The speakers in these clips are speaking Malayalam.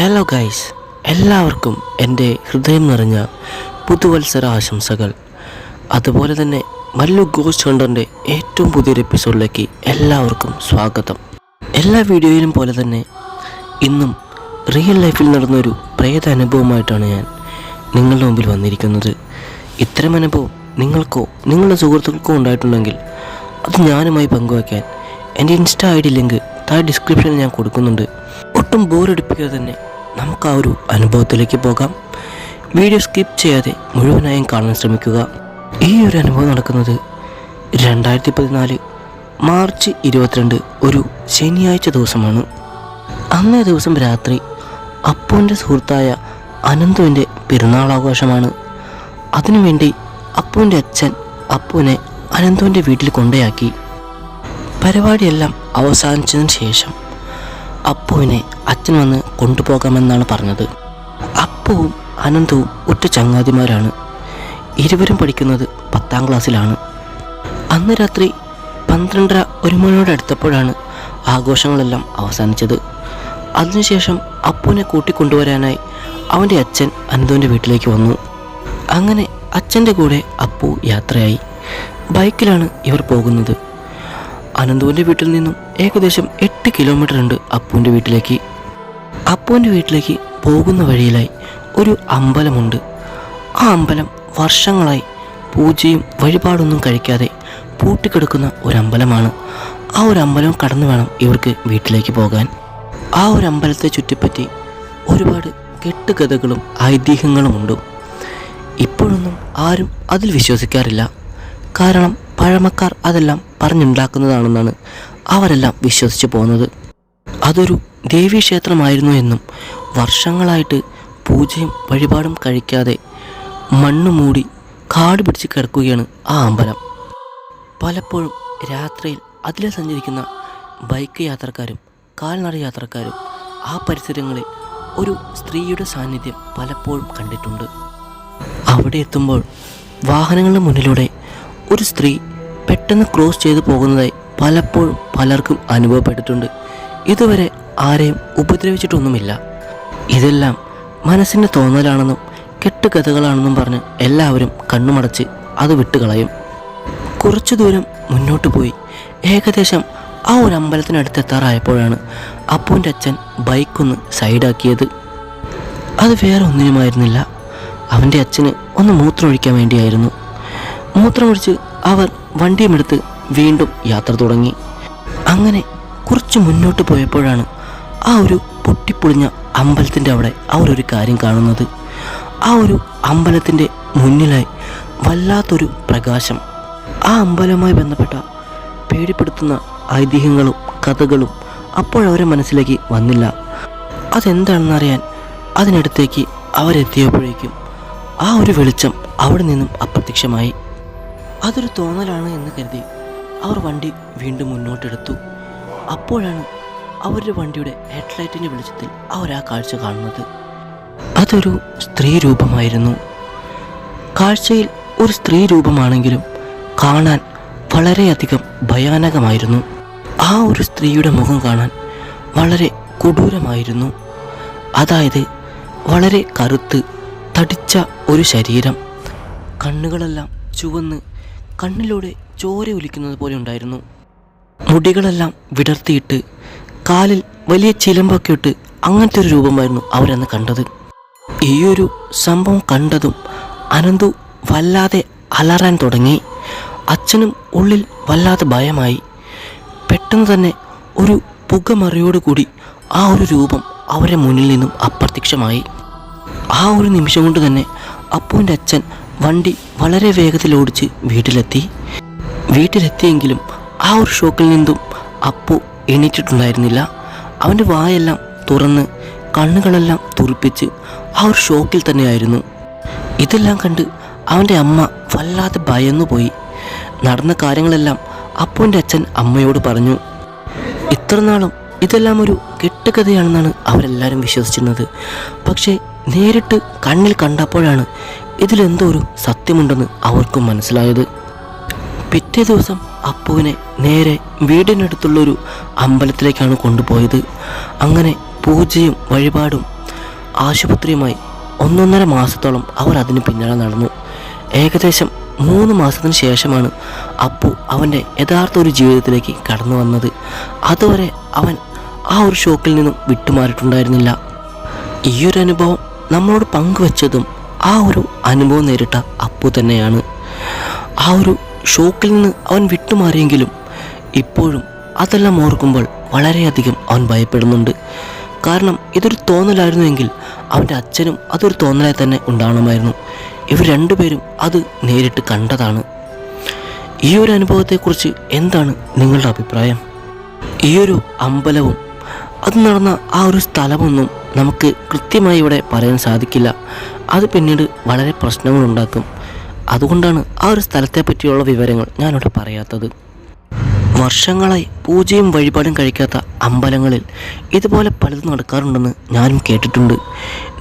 ഹലോ ഗൈസ് എല്ലാവർക്കും എന്റെ ഹൃദയം നിറഞ്ഞ പുതുവത്സര ആശംസകൾ. അതുപോലെ തന്നെ മല്ലു ഗോസ്റ്റ് ഹണ്ടറിന്റെ ഏറ്റവും പുതിയൊരു എപ്പിസോഡിലേക്ക് എല്ലാവർക്കും സ്വാഗതം. എല്ലാ വീഡിയോയിലും പോലെ തന്നെ ഇന്നും റിയൽ ലൈഫിൽ നടന്നൊരു പ്രേത അനുഭവമായിട്ടാണ് ഞാൻ നിങ്ങളുടെ മുമ്പിൽ വന്നിരിക്കുന്നത്. ഇത്തരം അനുഭവം നിങ്ങൾക്കോ നിങ്ങളുടെ സുഹൃത്തുക്കൾക്കോ ഉണ്ടായിട്ടുണ്ടെങ്കിൽ അത് ഞാനുമായി പങ്കുവയ്ക്കാൻ എന്റെ ഇൻസ്റ്റ ഐ ഡി ലിങ്ക് താഴെ ഡിസ്ക്രിപ്ഷനിൽ ഞാൻ കൊടുക്കുന്നുണ്ട്. ഒട്ടും ബോറടിപ്പിക്കാതെ തന്നെ നമുക്ക് ആ ഒരു അനുഭവത്തിലേക്ക് പോകാം. വീഡിയോ സ്കിപ്പ് ചെയ്യാതെ മുഴുവനായും കാണാൻ ശ്രമിക്കുക. ഈ ഒരു അനുഭവം നടക്കുന്നത് രണ്ടായിരത്തി പതിനാല് മാർച്ച് ഇരുപത്തിരണ്ട് ഒരു ശനിയാഴ്ച ദിവസമാണ്. അന്നേ ദിവസം രാത്രി അപ്പുവിന്റെ സുഹൃത്തായ അനന്തുവിന്റെ പെരുന്നാളാഘോഷമാണ്. അതിനുവേണ്ടി അപ്പുവിന്റെ അച്ഛൻ അപ്പുവിനെ അനന്തുവിന്റെ വീട്ടിൽ കൊണ്ടയാക്കി. പരിപാടിയെല്ലാം അവസാനിച്ചതിന് ശേഷം അപ്പുവിനെ അച്ഛൻ വന്ന് കൊണ്ടുപോകാമെന്നാണ് പറഞ്ഞത്. അപ്പുവും അനന്തവും ഒറ്റ ചങ്ങാതിമാരാണ്. ഇരുവരും പഠിക്കുന്നത് പത്താം ക്ലാസ്സിലാണ്. അന്ന് രാത്രി പന്ത്രണ്ടര ഒരു മണിയോട് അടുത്തപ്പോഴാണ് ആഘോഷങ്ങളെല്ലാം അവസാനിച്ചത്. അതിനുശേഷം അപ്പുവിനെ കൂട്ടിക്കൊണ്ടുവരാനായി അവന്റെ അച്ഛൻ അനന്തുവിന്റെ വീട്ടിലേക്ക് വന്നു. അങ്ങനെ അച്ഛന്റെ കൂടെ അപ്പു യാത്രയായി. ബൈക്കിലാണ് ഇവർ പോകുന്നത്. അനന്തുവിന്റെ വീട്ടിൽ നിന്നും ഏകദേശം എട്ട് കിലോമീറ്റർ ഉണ്ട് അപ്പുവിന്റെ വീട്ടിലേക്ക്. അപ്പുവിന്റെ വീട്ടിലേക്ക് പോകുന്ന വഴിയിലായി ഒരു അമ്പലമുണ്ട്. ആ അമ്പലം വർഷങ്ങളായി പൂജയും വഴിപാടൊന്നും കഴിക്കാതെ പൂട്ടിക്കിടക്കുന്ന ഒരു അമ്പലമാണ് ആ ഒരു അമ്പലം കടന്നു വേണം ഇവർക്ക് വീട്ടിലേക്ക് പോകാൻ. ആ ഒരു അമ്പലത്തെ ചുറ്റിപ്പറ്റി ഒരുപാട് കെട്ടുകഥകളും ഐതിഹ്യങ്ങളുമുണ്ട്. ഇപ്പോഴൊന്നും ആരും അതിൽ വിശ്വസിക്കാറില്ല. കാരണം പഴമക്കാർ അതെല്ലാം പറഞ്ഞുണ്ടാക്കുന്നതാണെന്നാണ് അവരെല്ലാം വിശ്വസിച്ച് പോകുന്നത്. അതൊരു ദേവീക്ഷേത്രമായിരുന്നു എന്നും വർഷങ്ങളായിട്ട് പൂജയും വഴിപാടും കഴിക്കാതെ മണ്ണ് മൂടി കാട് പിടിച്ച് കിടക്കുകയാണ് ആ അമ്പലം. പലപ്പോഴും രാത്രിയിൽ അതിലെ സഞ്ചരിക്കുന്ന ബൈക്ക് യാത്രക്കാരും കാൽനട യാത്രക്കാരും ആ പരിസരങ്ങളിൽ ഒരു സ്ത്രീയുടെ സാന്നിധ്യം പലപ്പോഴും കണ്ടിട്ടുണ്ട്. അവിടെ എത്തുമ്പോൾ വാഹനങ്ങളുടെ മുന്നിലൂടെ ഒരു സ്ത്രീ പെട്ടെന്ന് ക്രോസ് ചെയ്തു പോകുന്നതായി പലപ്പോഴും പലർക്കും അനുഭവപ്പെട്ടിട്ടുണ്ട്. ഇതുവരെ ആരെയും ഉപദ്രവിച്ചിട്ടൊന്നുമില്ല. ഇതെല്ലാം മനസ്സിന്റെ തോന്നലാണെന്നും കെട്ടുകഥകളാണെന്നും പറഞ്ഞ് എല്ലാവരും കണ്ണുമടച്ച് അത് വിട്ടുകളയും. കുറച്ചു ദൂരം മുന്നോട്ട് പോയി. ഏകദേശം ആ ഒരു അമ്പലത്തിനടുത്ത് എത്താറായപ്പോഴാണ് അപ്പുവിന്റെ അച്ഛൻ ബൈക്കൊന്ന് സൈഡാക്കിയത്. അത് വേറെ ഒന്നിനുമായിരുന്നില്ല. അവന്റെ അച്ഛന് ഒന്ന് മൂത്രമൊഴിക്കാൻ വേണ്ടിയായിരുന്നു. മൂത്രമൊഴിച്ച് അവർ വണ്ടിയുമെടുത്ത് വീണ്ടും യാത്ര തുടങ്ങി. അങ്ങനെ കുറച്ച് മുന്നോട്ട് പോയപ്പോഴാണ് ആ ഒരു പൊട്ടിപ്പൊളിഞ്ഞ അമ്പലത്തിന്റെ അവിടെ അവർ ഒരു കാര്യം കാണുന്നത്. ആ ഒരു അമ്പലത്തിന്റെ മുന്നിലായി വല്ലാത്തൊരു പ്രകാശം. ആ അമ്പലവുമായി ബന്ധപ്പെട്ട പേടിപ്പെടുത്തുന്ന ഐതിഹ്യങ്ങളും കഥകളും അപ്പോഴവരെ മനസ്സിലേക്ക് വന്നില്ല. അതെന്താണെന്നറിയാൻ അതിനടുത്തേക്ക് അവരെത്തിയപ്പോഴേക്കും ആ ഒരു വെളിച്ചം അവിടെ നിന്നും അപ്രത്യക്ഷമായി. അതൊരു തോന്നലാണ് എന്ന് കരുതി അവർ വണ്ടി വീണ്ടും മുന്നോട്ടെടുത്തു. അപ്പോഴാണ് അവരുടെ വണ്ടിയുടെ ഹെഡ്ലൈറ്റിന്റെ വെളിച്ചത്തിൽ അവർ ആ കാഴ്ച കാണുന്നത്. അതൊരു സ്ത്രീ രൂപമായിരുന്നു. കാഴ്ചയിൽ ഒരു സ്ത്രീ രൂപമാണെങ്കിലും കാണാൻ വളരെയധികം ഭയാനകമായിരുന്നു. ആ ഒരു സ്ത്രീയുടെ മുഖം കാണാൻ വളരെ കൊടൂരമായിരുന്നു. അതായത് വളരെ കറുത്ത് തടിച്ച ഒരു ശരീരം. കണ്ണുകളെല്ലാം ചുവന്ന് കണ്ണിലൂടെ ചോര ഒലിക്കുന്നത് പോലെ ഉണ്ടായിരുന്നു. മുടികളെല്ലാം വിടർത്തിയിട്ട് കാലിൽ വലിയ ചിലമ്പൊക്കെ ഇട്ട് അങ്ങനത്തെ ഒരു രൂപമായിരുന്നു അവരന്ന് കണ്ടത്. ഈ ഒരു സംഭവം കണ്ടതും അനന്തു വല്ലാതെ അലറാൻ തുടങ്ങി. അച്ഛനും ഉള്ളിൽ വല്ലാതെ ഭയമായി. പെട്ടെന്ന് തന്നെ ഒരു പുകമറിയോടുകൂടി ആ ഒരു രൂപം അവരെ മുന്നിൽ നിന്നും അപ്രത്യക്ഷമായി. ആ ഒരു നിമിഷം കൊണ്ട് തന്നെ അപ്പുവിന്റെ അച്ഛൻ വണ്ടി വളരെ വേഗത്തിൽ ഓടിച്ച് വീട്ടിലെത്തി. വീട്ടിലെത്തിയെങ്കിലും ആ ഒരു ഷോക്കിൽ നിന്നും അപ്പു എണീറ്റിട്ടുണ്ടായിരുന്നില്ല. അവന്റെ വായെല്ലാം തുറന്ന് കണ്ണുകളെല്ലാം തുറിപ്പിച്ച് ആ ഒരു ഷോക്കിൽ തന്നെയായിരുന്നു. ഇതെല്ലാം കണ്ട് അവന്റെ അമ്മ വല്ലാതെ ഭയന്നുപോയി. നടന്ന കാര്യങ്ങളെല്ലാം അപ്പുവിന്റെ അച്ഛൻ അമ്മയോട് പറഞ്ഞു. ഇത്ര ഇതെല്ലാം ഒരു കെട്ടുകഥയാണെന്നാണ് അവരെല്ലാവരും വിശ്വസിച്ചിരുന്നത്. പക്ഷേ നേരിട്ട് കണ്ണിൽ കണ്ടപ്പോഴാണ് ഇതിലെന്തോ ഒരു സത്യമുണ്ടെന്ന് അവർക്കും മനസ്സിലായത്. പിറ്റേ ദിവസം അപ്പുവിനെ നേരെ വീടിനടുത്തുള്ളൊരു അമ്പലത്തിലേക്കാണ് കൊണ്ടുപോയത്. അങ്ങനെ പൂജയും വഴിപാടും ആശുപത്രിയുമായി ഒന്നൊന്നര മാസത്തോളം അവർ അതിന് പിന്നാലെ നടന്നു. ഏകദേശം മൂന്ന് മാസത്തിന് ശേഷമാണ് അപ്പു അവന്റെ യഥാർത്ഥ ഒരു ജീവിതത്തിലേക്ക് കടന്നു വന്നത്. അതുവരെ അവൻ ആ ഒരു ഷോക്കിൽ നിന്നും വിട്ടുമാറിയിട്ടുണ്ടായിരുന്നില്ല. ഈ ഒരു അനുഭവം നമ്മളോട് പങ്കുവച്ചതും ആ ഒരു അനുഭവം നേരിട്ട അപ്പു തന്നെയാണ്. ആ ഒരു ഷോക്കിൽ നിന്ന് അവൻ വിട്ടുമാറിയെങ്കിലും ഇപ്പോഴും അതെല്ലാം ഓർക്കുമ്പോൾ വളരെയധികം അവൻ ഭയപ്പെടുന്നുണ്ട്. കാരണം ഇതൊരു തോന്നലായിരുന്നുവെങ്കിൽ അവന്റെ അച്ഛനും അതൊരു തോന്നലായി തന്നെ ഉണ്ടാകണമായിരുന്നു ഇവർ രണ്ടുപേരും അത് നേരിട്ട് കണ്ടതാണ്. ഈ ഒരു അനുഭവത്തെക്കുറിച്ച് എന്താണ് നിങ്ങളുടെ അഭിപ്രായം? ഈ ഒരു അമ്പലവും അത് നടന്ന ആ ഒരു സ്ഥലമൊന്നും നമുക്ക് കൃത്യമായി ഇവിടെ പറയാൻ സാധിക്കില്ല. അത് പിന്നീട് വളരെ പ്രശ്നങ്ങളുണ്ടാക്കും അതുകൊണ്ടാണ് ആ ഒരു സ്ഥലത്തെ പറ്റിയുള്ള വിവരങ്ങൾ ഞാനിവിടെ പറയാത്തത്. വർഷങ്ങളായി പൂജയും വഴിപാടും കഴിക്കാത്ത അമ്പലങ്ങളിൽ ഇതുപോലെ പലതും നടക്കാറുണ്ടെന്ന് ഞാനും കേട്ടിട്ടുണ്ട്.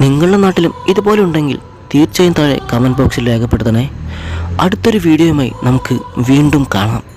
നിങ്ങളുടെ നാട്ടിലും ഇതുപോലെ ഉണ്ടെങ്കിൽ തീർച്ചയായും താഴെ കമന്റ് ബോക്സിൽ രേഖപ്പെടുത്തണേ. അടുത്തൊരു വീഡിയോയുമായി നമുക്ക് വീണ്ടും കാണാം.